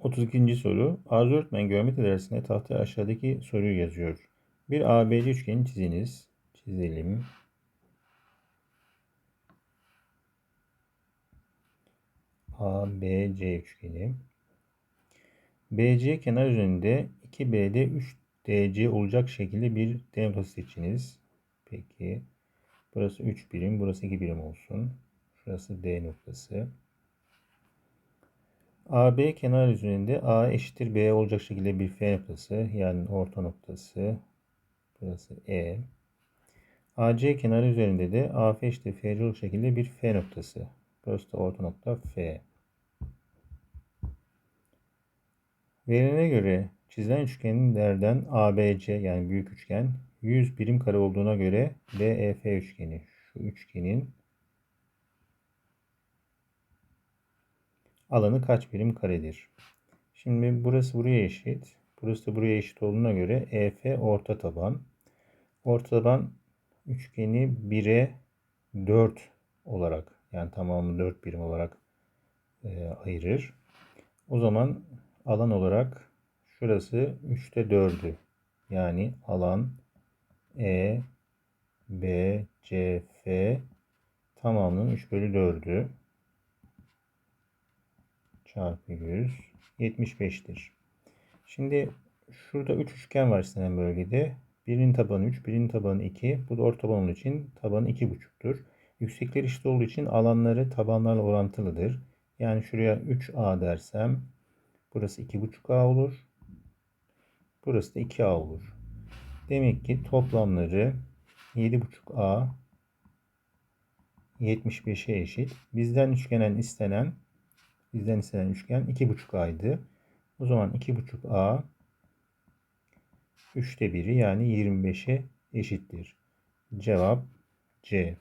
32. soru. Arzu öğretmen geometri dersinde tahtaya aşağıdaki soruyu yazıyor. Bir ABC üçgeni çiziniz. Çizelim. ABC üçgeni. BC kenar üzerinde 2BD 3DC olacak şekilde bir D noktası seçiniz. Peki. Burası 3 birim, burası 2 birim olsun. Şurası D noktası. AB kenar üzerinde A eşittir B olacak şekilde bir F noktası yani orta noktası. Burası E. AC kenarı üzerinde de AF eşittir FC olacak şekilde bir F noktası. Burası da orta nokta F. Verilene göre çizilen üçgenlerden ABC yani büyük üçgen 100 birim kare olduğuna göre BEF üçgeni şu üçgenin alanı kaç birim karedir? Şimdi burası buraya eşit. Burası da buraya eşit olduğuna göre EF orta taban. Orta taban üçgeni 1'e 4 olarak yani tamamı 4 birim olarak e, ayırır. O zaman alan olarak şurası 3'te 4'ü. Yani alan E, B, C, F tamamının 3 bölü 4'ü çarpı 100 75'tir. Şimdi şurada 3 üçgen var istenen bölgede. Birinin tabanı 3, birinin tabanı 2. Bu da ortaban olduğu için tabanı 2,5'tur. Yüksekler eşit olduğu için alanları tabanlarla orantılıdır. Yani şuraya 3A dersem burası 2,5A olur. Burası da 2A olur. Demek ki toplamları 7,5A 75'e eşit. Bizden üçgenen istenen bizden istenen üçgen 2,5A'ydı. O zaman 2,5A 3'te 1'i yani 25'e eşittir. Cevap C.